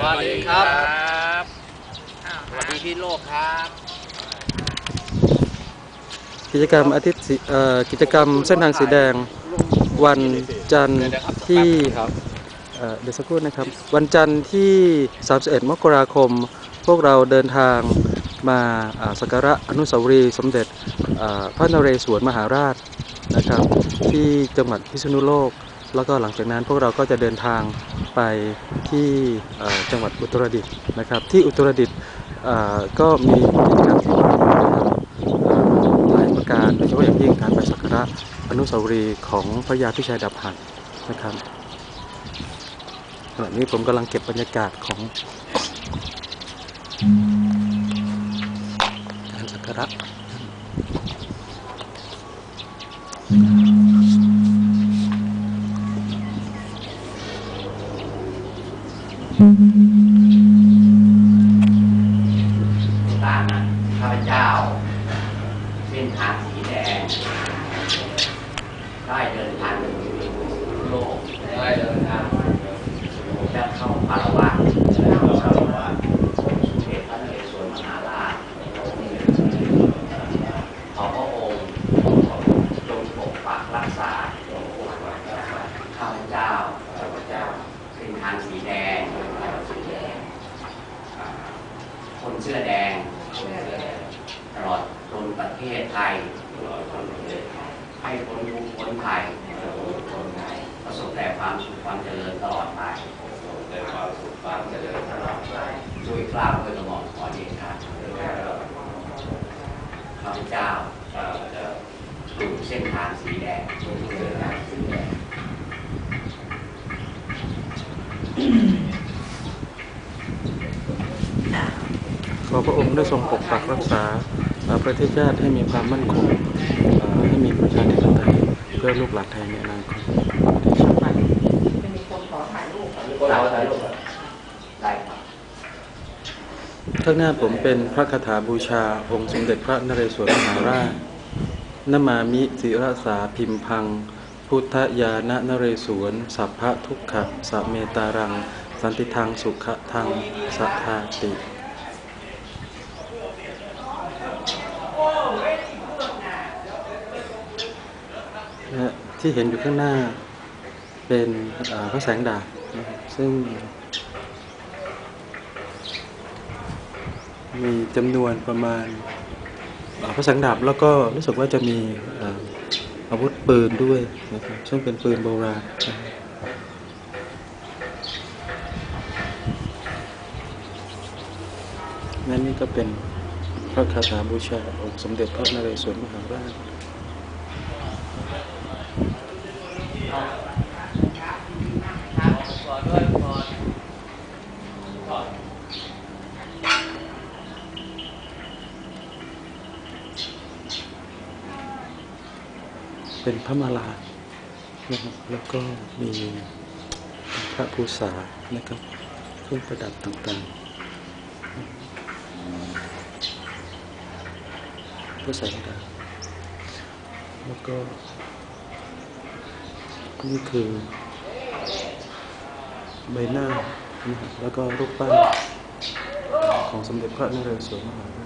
สวัสดีครับบสวัสดีพี่โลกครับ กิจกรรมอาทิตย์สีเอ่อกิจกรรมเส้นทางสีแดงวันจันทร์ที่เอ่อเดี๋ยวสักครู่นะครับ วันจันทร์ที่ 31 มกราคม พวกเราเดินทางมาอ่าสักการะอนุสาวรีย์สมเด็จอ่าพระนเรศวรมหาราชนะครับ ที่จังหวัดพิษณุโลก แล้วก็หลังจากนั้นพวกเราก็จะเดินทางไปที่จังหวัดอุตรดิตถ์นะครับ ที่อุตรดิตถ์ก็มีกิจกรรมที่มากมายนหลายประการโดยเฉพาะอย่างยิ่งการไปสักการะอนุสาวรีย์ของพระยาพิชัยดาบหักนะครับขณะนี้ผมกำลังเก็บบรรยากาศของการสักการะ ตามนะข้าพเจ้า เส้นทางสีแดง ได้เดินทางโลกได้เดินทางจะเข้าคารวะเข้าคารวะสมเด็จพระนเรศวรมหาราชขอพระองค์จงปกปักรักษาข้าพเจ้าข้าพเจ้าเส้นทางสีแดงสีแดง คนเสื้อแดงตลอดจนประเทศไทยให้พ้นทุกข์พ้นภัยประสบแต่ความสุขความเจริญตลอดไปด้วยกล้าวด้วยกระหม่อมขอเดชะข้าพเจ้าอยู่เส้นทางสีแดงเส้นทางสีแดง ข อพระองค์ได้ทรงปกปักรักษาประเทศชาติให้มีความมั่นคงให้มีประชาธิปไตยเพื่อลูกหลานไทยในอนาคตจะมีคนขอถ่ายรูปได้ได้ครับข้างหน้าผมเป็นพระคาถาบูชา องค์สมเด็จพระนเรศวรมหาราชนมามิศิรสาพิมพัง พุทธยานะนเรศวรสัพพะทุกขะสะเมตารัง สันติทางสุขทางสัทธาติ นะที่เห็นอยู่ข้างหน้าเป็นพระแสงดาบซึ่งมีจำนวนประมาณพระแสงดาบแล้วก็รู้สึกว่าจะมีอาวุธปืนด้วยนะครับซึ่งเป็นปืนโบราณนั่นนี่ก็เป็นพระคาถาบูชาองค์สมเด็จพระนเรศวรมหาราช เป็นพระมาลานะครับแล้วก็มีพระภูษานะครับเครื่องประดับต่างๆพระแสงดาแล้วก็ นี่คือใบหน้านะแล้วก็รูปปั้นของสมเด็จพระนเรศวรมหาราช